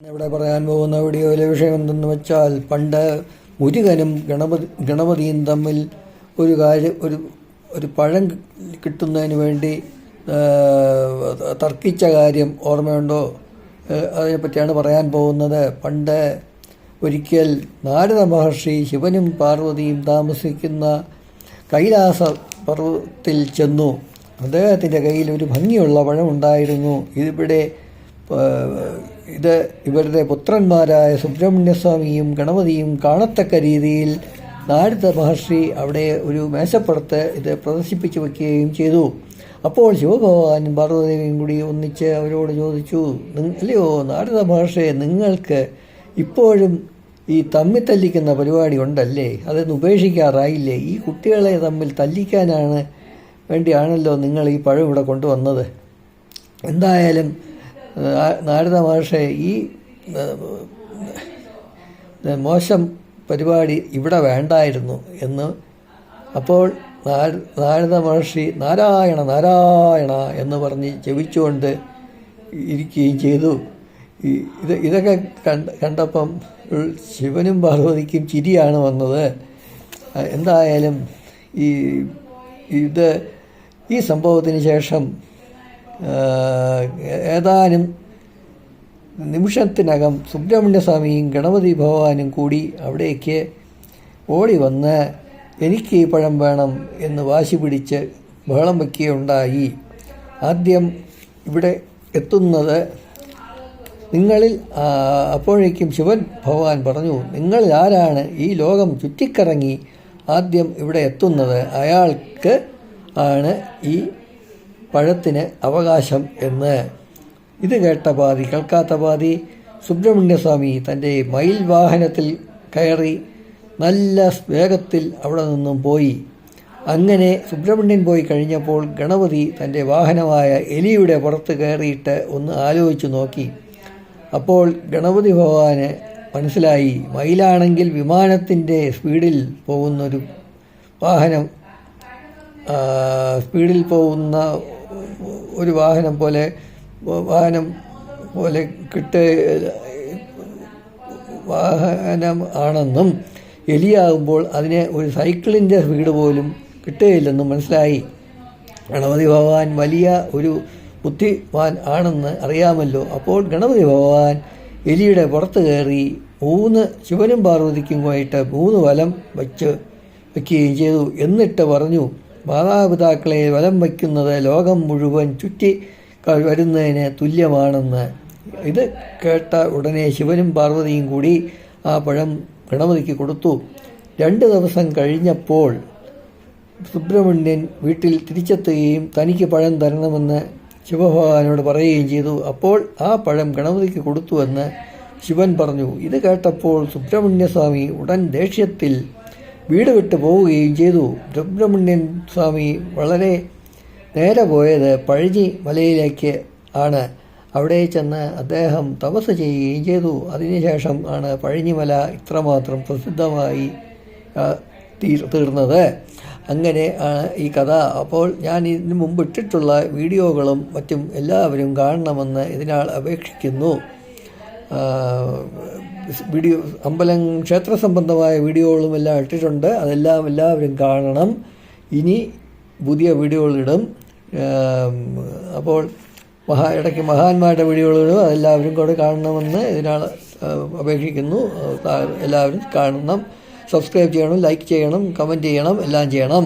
ഇവിടെ പറയാൻ പോകുന്ന വീഡിയോയിലെ വിഷയം എന്തെന്ന് വെച്ചാൽ പണ്ട് മുരുകനും ഗണപതി ഗണപതിയും തമ്മിൽ ഒരു കാര്യം ഒരു ഒരു പഴം കിട്ടുന്നതിന് വേണ്ടി തർക്കിച്ച കാര്യം ഓർമ്മയുണ്ടോ? അതിനെപ്പറ്റിയാണ് പറയാൻ പോകുന്നത്. പണ്ട് ഒരിക്കൽ നാരദ മഹർഷി ശിവനും പാർവതിയും താമസിക്കുന്ന കൈലാസ പർവത്തിൽ ചെന്നു. അദ്ദേഹത്തിന്റെ കയ്യിൽ ഒരു ഭംഗിയുള്ള പഴമുണ്ടായിരുന്നു. ഇതിവിടെ ഇത് ഇവരുടെ പുത്രന്മാരായ സുബ്രഹ്മണ്യസ്വാമിയും ഗണപതിയും കാണത്തക്ക രീതിയിൽ നാരദ മഹർഷി അവിടെ ഒരു മേശപ്പുറത്ത് ഇത് പ്രദർശിപ്പിച്ചു വയ്ക്കുകയും ചെയ്തു. അപ്പോൾ ശിവഭഗവാനും പാർവതിയും കൂടി ഒന്നിച്ച് അവരോട് ചോദിച്ചു "നിങ്ങ- അല്ലയോ നാരദ മഹർഷി നിങ്ങൾക്ക് ഇപ്പോഴും ഈ തമ്മിൽ തല്ലിക്കുന്ന പരിപാടി ഉണ്ടല്ലേ? അതൊന്നും ഉപേക്ഷിക്കാറായില്ലേ? ഈ കുട്ടികളെ തമ്മിൽ തല്ലിക്കാനാണ് വേണ്ടിയാണല്ലോ നിങ്ങൾ ഈ പഴം ഇവിടെ കൊണ്ടുവന്നത്. എന്തായാലും നാരദ മഹർഷി ഈ മോശം പരിപാടി ഇവിടെ വേണ്ടായിരുന്നു എന്ന് അപ്പോൾ നാര- നാരദ മഹർഷി നാരായണ നാരായണ എന്ന് പറഞ്ഞ് ജപിച്ചുകൊണ്ട് ഇരിക്കുകയും ചെയ്തു. ഇത് ഇതൊക്കെ കണ്ട കണ്ടപ്പം ശിവനും പാർവതിക്കും ചിരിയാണ് വന്നത്. എന്തായാലും ഈ ഇത് ഈ സംഭവത്തിന് ശേഷം ഏതാനും നിമിഷത്തിനകം സുബ്രഹ്മണ്യസ്വാമിയും ഗണപതി ഭഗവാനും കൂടി അവിടേക്ക് ഓടി വന്ന് എനിക്ക് ഈ പഴം വേണം എന്ന് വാശി പിടിച്ച് ബഹളം വയ്ക്കുകയുണ്ടായി. ആദ്യം ഇവിടെ എത്തുന്നത് നിങ്ങളിൽ അപ്പോഴേക്കും ശിവൻ ഭഗവാൻ പറഞ്ഞു നിങ്ങളിൽ ആരാണ് ഈ ലോകം ചുറ്റിക്കറങ്ങി ആദ്യം ഇവിടെ എത്തുന്നത്? അയാൾക്ക് ആണ് ഈ പഴത്തിന് അവകാശം എന്ന്. ഇത് കേട്ട പാതി കേൾക്കാത്ത പാതി സുബ്രഹ്മണ്യസ്വാമി തന്റെ മയിൽ വാഹനത്തിൽ കയറി നല്ല വേഗത്തിൽ അവിടെ നിന്നും പോയി. അങ്ങനെ സുബ്രഹ്മണ്യൻ പോയി കഴിഞ്ഞപ്പോൾ ഗണപതി തന്റെ വാഹനമായ എലിയുടെ പുറത്ത് കയറിയിട്ട് ഒന്ന് ആലോചിച്ചു നോക്കി. അപ്പോൾ ഗണപതി ഭഗവാന് മനസ്സിലായി മയിലാണെങ്കിൽ വിമാനത്തിന്റെ സ്പീഡിൽ പോകുന്നൊരു വാഹനം സ്പീഡിൽ പോകുന്ന ഒരു വാഹനം പോലെ വാഹനം പോലെ കിട്ട വാഹനം ആണെന്നും എലിയാകുമ്പോൾ അതിനെ ഒരു സൈക്കിളിന്റെ സ്പീഡ് പോലും കിട്ടുകയില്ലെന്നും മനസ്സിലായി. ഗണപതി ഭഗവാൻ വലിയ ഒരു ബുദ്ധിവാൻ ആണെന്ന് അറിയാമല്ലോ. അപ്പോൾ ഗണപതി ഭഗവാൻ എലിയുടെ പുറത്ത് കയറി മൂന്ന് ശിവനും പാർവതിക്കുമായിട്ട് മൂന്ന് വലം വച്ച് വയ്ക്കുകയും ചെയ്തു. എന്നിട്ട് പറഞ്ഞു മാതാപിതാക്കളെ വലം വയ്ക്കുന്നത് ലോകം മുഴുവൻ ചുറ്റി വരുന്നതിന് തുല്യമാണെന്ന്. ഇത് കേട്ട ഉടനെ ശിവനും പാർവതിയും കൂടി ആ പഴം ഗണപതിക്ക് കൊടുത്തു. രണ്ട് ദിവസം കഴിഞ്ഞപ്പോൾ സുബ്രഹ്മണ്യൻ വീട്ടിൽ തിരിച്ചെത്തുകയും തനിക്ക് പഴം തരണമെന്ന് ശിവഭഗവാനോട് പറയുകയും ചെയ്തു. അപ്പോൾ ആ പഴം ഗണപതിക്ക് കൊടുത്തുവെന്ന് ശിവൻ പറഞ്ഞു. ഇത് കേട്ടപ്പോൾ സുബ്രഹ്മണ്യസ്വാമി ഉടൻ ദേഷ്യത്തിൽ വീട് വിട്ടു പോവുകയും ചെയ്തു. സുബ്രഹ്മണ്യൻ സ്വാമി വളരെ നേരെ പോയത് പഴഞ്ഞി മലയിലേക്ക് ആണ്. അവിടെ ചെന്ന് അദ്ദേഹം തപസ് ചെയ്യുകയും ചെയ്തു. അതിനുശേഷം ആണ് പഴഞ്ഞിമല ഇത്രമാത്രം പ്രസിദ്ധമായി തീർ തീർന്നത്. അങ്ങനെ ആണ് ഈ കഥ. അപ്പോൾ ഞാൻ ഇതിനു മുമ്പ് ഇട്ടിട്ടുള്ള വീഡിയോകളും മറ്റും എല്ലാവരും കാണണമെന്ന് ഇതിനാൽ അപേക്ഷിക്കുന്നു. വീഡിയോ അമ്പലം ക്ഷേത്ര സംബന്ധമായ വീഡിയോകളും എല്ലാം ഇട്ടിട്ടുണ്ട്. അതെല്ലാം എല്ലാവരും കാണണം. ഇനി പുതിയ വീഡിയോകളിടും അപ്പോൾ മഹാ ഇടയ്ക്ക് മഹാന്മാരുടെ വീഡിയോകളിടും അതെല്ലാവരും കൂടെ കാണണമെന്ന് ഇതിനാൾ അപേക്ഷിക്കുന്നു. എല്ലാവരും കാണണം. സബ്സ്ക്രൈബ് ചെയ്യണം ലൈക്ക് ചെയ്യണം കമന്റ് ചെയ്യണം എല്ലാം ചെയ്യണം.